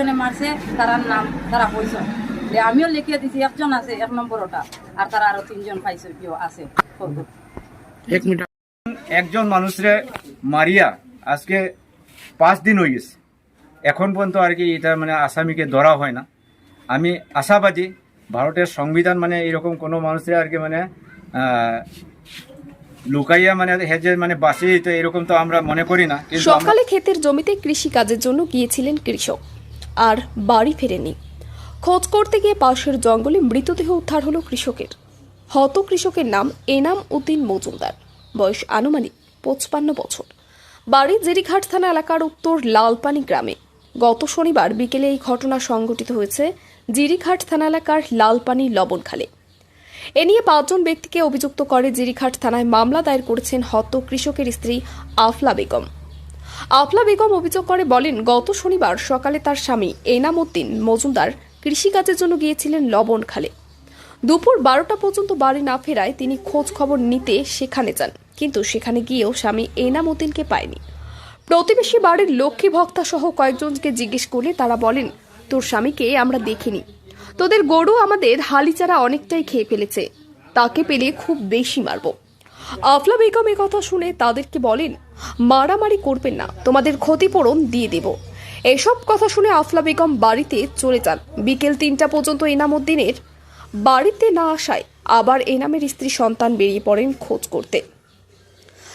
চারজনে মারছে তারার নাম তারা কইস আমিও লিখিয়ে দিছি একজন আছে এক নম্বর ওটা আর তারা আরও তিনজন পাইছে কেউ আছে এক মিনিট। একজন মানুষরে মারিয়া আজকে পাঁচ দিন হয়ে গেছে। এখন পর্যন্ত আর কি এটা মানে আসামিকে ধরা হয় না। আমি আশাবাদী ভারতের সংবিধান মানে এরকম কোনো মানুষের আর কি মানে আহ, লুকাইয়া মানে হেজে মানে বাঁচিয়ে এরকম তো আমরা মনে করি না। সকালে ক্ষেতের জমিতে কৃষি কাজের জন্য গিয়েছিলেন কৃষক। আর বাড়ি ফেরেনি। খোঁজ করতে গিয়ে পাশের জঙ্গলে মৃতদেহ উদ্ধার হলো কৃষকের। হত কৃষকের নাম এনাম উদ্দিন মজুমদার। বয়স আনুমানিক পঁচপান্ন বছর। বাড়ি জেরিঘাট থানা এলাকার উত্তর লালপানি গ্রামে। গত শনিবার বিকেলে এই ঘটনা সংঘটিত হয়েছে জিরিঘাট থানা এলাকার লালপানি লবণখালে। এ নিয়ে পাঁচজন ব্যক্তিকে অভিযুক্ত করে জিরিঘাট থানায় মামলা দায়ের করেছেন হত কৃষকের স্ত্রী আফলা বেগম। আফলা বেগম অভিযোগ করে বলেন, গত শনিবার সকালে তার স্বামী এনামুদ্দিন মজুমদার কৃষিকাজের জন্য গিয়েছিলেন লবণখালে দুপুর বারোটা পর্যন্ত বাড়ি না ফেরায় তিনি খোঁজ খবর নিতে সেখানে যান, কিন্তু সেখানে গিয়েও স্বামী এনামুদ্দিনকে পায়নি। প্রতিবেশী বাড়ির লক্ষ্মী ভক্তা সহ কয়েকজনকে জিজ্ঞেস করলে তারা বলেন, তোর স্বামীকে আমরা দেখিনি। তোদের গরু আমাদের হালিচারা অনেকটাই খেয়ে ফেলেছে। তাকে পেলে খুব বেশি মারব। আফলা বেগম কথা শুনে তাদেরকে বলেন মারামারি করবেন না, তোমাদের ক্ষতিপূরণ দিয়ে দেব। এসব কথা শুনে আফলা বেগম বাড়িতে চলে যান। বিকেল তিনটা পর্যন্ত এনামুদ্দিনের বাড়িতে না আসায় আবার এনামের স্ত্রী সন্তান বেরিয়ে পড়েন খোঁজ করতে।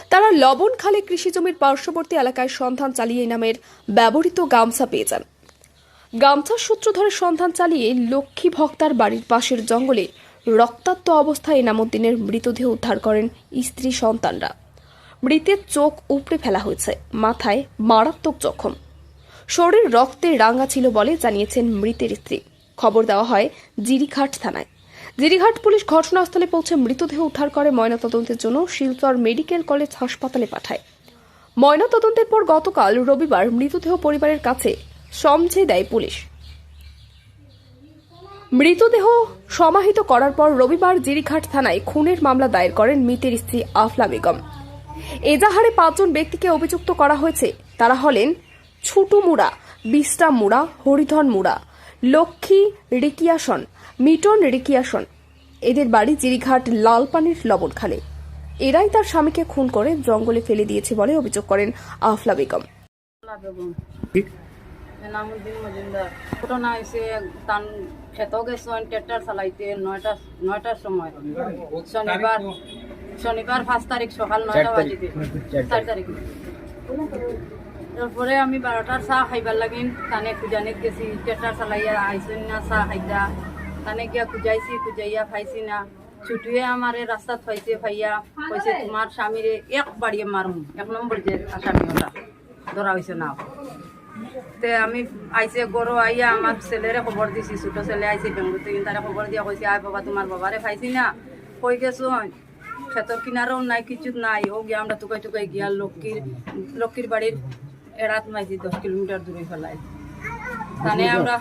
তারা লবণখালে কৃষি জমির পার্শ্ববর্তী এলাকায় সন্ধান চালিয়ে এনামের ব্যবহৃত গামছা পেয়ে যান। গামছার সূত্র ধরে সন্ধান চালিয়ে লক্ষ্মী ভক্তার বাড়ির পাশের জঙ্গলে রক্তাক্ত অবস্থায় এনামুদ্দিনের মৃতদেহ উদ্ধার করেন স্ত্রী সন্তানরা। মৃতের চোখ উপড়ে ফেলা হয়েছে, মাথায় মারাত্মক জখম। শরীর রক্তে রাঙা ছিল বলে জানিয়েছেন মৃতের স্ত্রী। খবর দেওয়া হয় জিরিঘাট থানায়। জিরিঘাট পুলিশ ঘটনাস্থলে পৌঁছে মৃতদেহ উদ্ধার করে ময়নাতদন্তের জন্য শিলচর মেডিকেল কলেজ হাসপাতালে পাঠায়। ময়নাতদন্তের পর গতকাল রবিবার মৃতদেহ পরিবারের কাছে সমঝে দেয় পুলিশ। মৃতদেহ সমাহিত করার পর রবিবার জিরিঘাট থানায় খুনের মামলা দায়ের করেন মৃতের স্ত্রী আফলা বেগম। এজাহারে পাঁচজন ব্যক্তিকে অভিযুক্ত করা হয়েছে। তারা হলেন ছুটু মুড়া, বিশ্রাম মুড়া, হরিধন মুড়া, লক্ষ্মী রিকিয়াসন, মিটন রিকিয়াসন। এদের বাড়ি জিরিঘাট লালপানির লবণখালে। এরাই তার স্বামীকে খুন করে জঙ্গলে ফেলে দিয়েছে বলে অভিযোগ করেন আফলা বেগম। এনামুদ্দিন ট্রেক্টর চালাইতে নয়টা নয়টার সময়। শনিবার শনিবার পাঁচ তারিখ সকাল নয়টা বাজিতে। চার তারিখ। তারপরে আমি বারোটার চাহ খাইবার লাগিন তানে খুজানিত গেছি ট্রেক্টর চালাইয়া আইসিন না চাহ খাইতা? তানে গিয়া খুজাইছি খুজাইয়া খাইছি না। ছুটুয়ে আমারে রাস্তাত পাইছে ভাইয়া। কইছে তোমার স্বামীরে এক বাড়িয়ে মারমু এক নম্বর যে আসামি ওটা ধরা হয়েছে না। তে আমি আইসে গরো আইয়া আমার ছেলেরে খবর দিছি। ছোট ছেলে আইসে থেকে তারে খবর দিয়া কইছে আয় বাবা তোমার বাবারে পাইছি না। কই গেছো ক্ষেতর কিনারও নাই কিছু নাই। ও গিয়া আমরা টুকাই টুকাই গিয়া লক্ষ্মীর লক্ষ্মীর বাড়ির এড়াত মাইছি দশ কিলোমিটার দূরে ফেলাই। তানে আমরা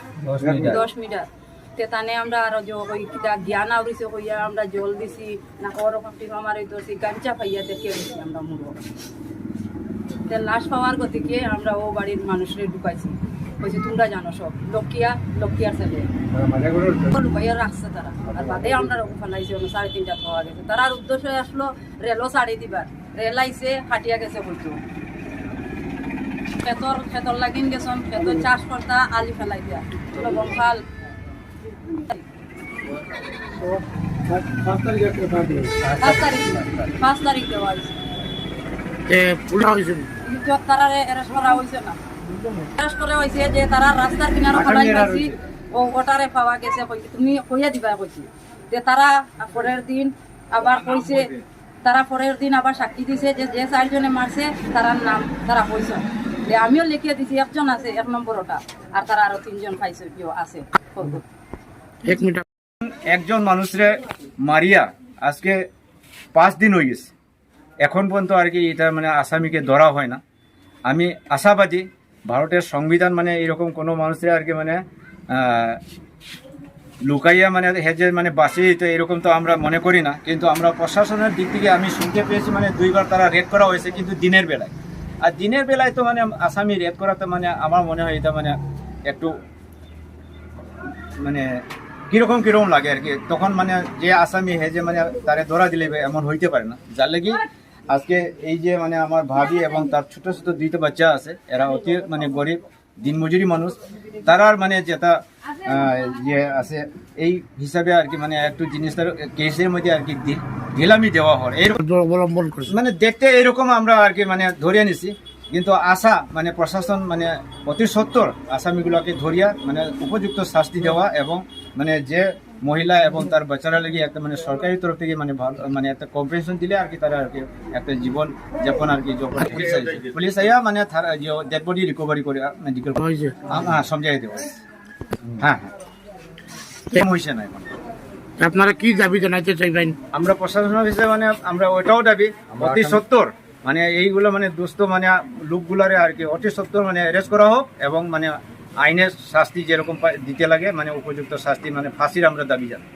দশ মিটার। তে তানে আমরা আরও যে কই কিতা জ্ঞান আউরিছে কইয়া আমরা জল দিছি না কর কাপটি আমার এই দোষী গাঞ্চা পাইয়া দেখে গেছি আমরা মুড়ো তে লাশ পাওয়ার গতিকে আমরা ও বাড়ির মানুষরে ঢুকাইছি। কইছি তোমরা জানো সব লক্ষ্মীয়া লক্ষ্মীয়ার ছেলে। লুকাইয়া রাখছে তারা। আর বাদে আমরা রকম ফেলাইছি সাড়ে তিনটা পাওয়া গেছে। তারার উদ্দেশ্য আসলো রেলও ছাড়ি দিবার। রেল আইসে হাটিয়া গেছে হয়তো খেতর খেতর লাগিন গেছন খেতর চাষ করতা আলি ফেলাই দিয়া। চলো বংশাল পাঁচ তারিখ দেওয়া হয়েছে তারা এরেস্ট করা হয়েছে না। করা হয়েছে যে তারা রাস্তার কিনারে ফেলাই পাইছি। ও ওটারে পাওয়া গেছে কইছে তুমি কইয়া দিবা কইছি যে তারা পরের দিন আবার কইছে তারা পরের দিন আবার সাক্ষী দিছে যে যে চারজনে মারছে তারার নাম তারা কইছে যে আমিও লিখিয়ে দিছি একজন আছে এক নম্বর ওটা আর তারা আরও তিনজন পাইছে কেউ আছে এক মিনিট। একজন মানুষরে মারিয়া আজকে পাঁচ দিন হয়ে গেছে। এখন পর্যন্ত আর কি এটা মানে আসামিকে ধরা হয় না। আমি আশাবাদী ভারতের সংবিধান মানে এরকম কোনো মানুষের আর কি মানে লুকাইয়া মানে হেজে মানে বাঁচিয়ে তো এরকম তো আমরা মনে করি না। কিন্তু আমরা প্রশাসনের দিক থেকে আমি শুনতে পেয়েছি মানে দুইবার তারা রেড করা হয়েছে কিন্তু দিনের বেলায়। আর দিনের বেলায় তো মানে আসামি রেড করা তো মানে আমার মনে হয় এটা মানে একটু মানে কীরকম কীরকম লাগে আর কি। তখন মানে যে আসামি হে যে মানে তারে ধরা দিলে এমন হইতে পারে না। যার লাগি আজকে এই যে মানে আমার ভাবি এবং তার ছোট ছোট দুইটা বাচ্চা আছে এরা অতি মানে গরিব দিনমজুরি মানুষ। তারার মানে যেটা যে আছে এই হিসাবে আর কি মানে একটু জিনিসটার কেসের মধ্যে আর কি ঢিলামি দেওয়া হয়। এই অবলম্বন করছে। মানে দেখতে এরকম আমরা আর কি মানে ধরিয়ে নিছি। কিন্তু আশা মানে প্রশাসন মানে অতি সত্তর আসামিগুলোকে ধরিয়া মানে উপযুক্ত শাস্তি দেওয়া এবং মানে যে মহিলা এবং তার বাচ্চারা লাগি একটা মানে সরকারি তরফ থেকে মানে ভালো মানে একটা কম্পেনশন দিলে আর কি তারা আর কি একটা জীবন যাপন আর কি পুলিশ আইয়া মানে ডেড বডি রিকভারি করে মেডিকেল হয়েছে সমঝাই দেওয়া হ্যাঁ হ্যাঁ। হয়েছে না এখন আপনারা কি দাবি জানাইতে চাইবেন? আমরা প্রশাসন হিসেবে মানে আমরা ওইটাও দাবি অতি সত্তর। মানে এইগুলো মানে দুস্থ মানে লোকগুলারে আর কি অতি সত্তর মানে অ্যারেস্ট করা হোক এবং মানে আইনের শাস্তি যেরকম দিতে লাগে মানে উপযুক্ত শাস্তি মানে ফাঁসির আমরা দাবি জানাই।